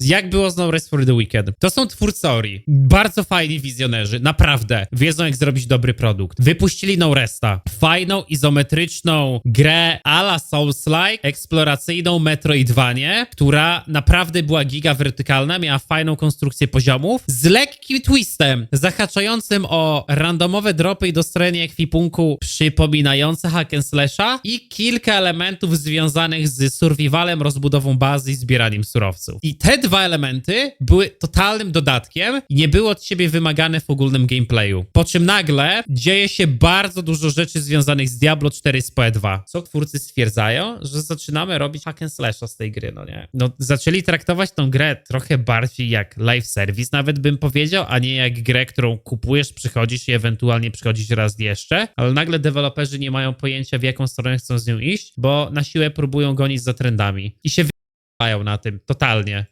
Jak było z No Rest for the Weekend? To są twórcy Ori. Bardzo fajni wizjonerzy, naprawdę. Wiedzą jak zrobić dobry produkt. Wypuścili No Resta. Fajną, izometryczną grę a la Souls-like, eksploracyjną Metroidvanię, która naprawdę była giga wertykalna, miała fajną konstrukcję poziomów, z lekkim twistem, zahaczającym o randomowe dropy i dostrojenie ekwipunku przypominające hack and slasha i kilka elementów związanych z survivalem, rozbudową bazy i zbieraniem surowców. I te dwa elementy były totalnym dodatkiem i nie było od ciebie wymagane w ogólnym gameplayu. Po czym nagle dzieje się bardzo dużo rzeczy związanych z Diablo 4 z PE2. Co twórcy stwierdzają? Że zaczynamy robić hack and slasha z tej gry, no nie? No zaczęli traktować tą grę trochę bardziej jak live service, nawet bym powiedział, a nie jak grę, którą kupujesz, przychodzisz i ewentualnie przychodzisz raz jeszcze, ale nagle deweloperzy nie mają pojęcia w jaką stronę chcą z nią iść, bo na siłę próbują gonić za trendami i się wy***ają na tym, totalnie.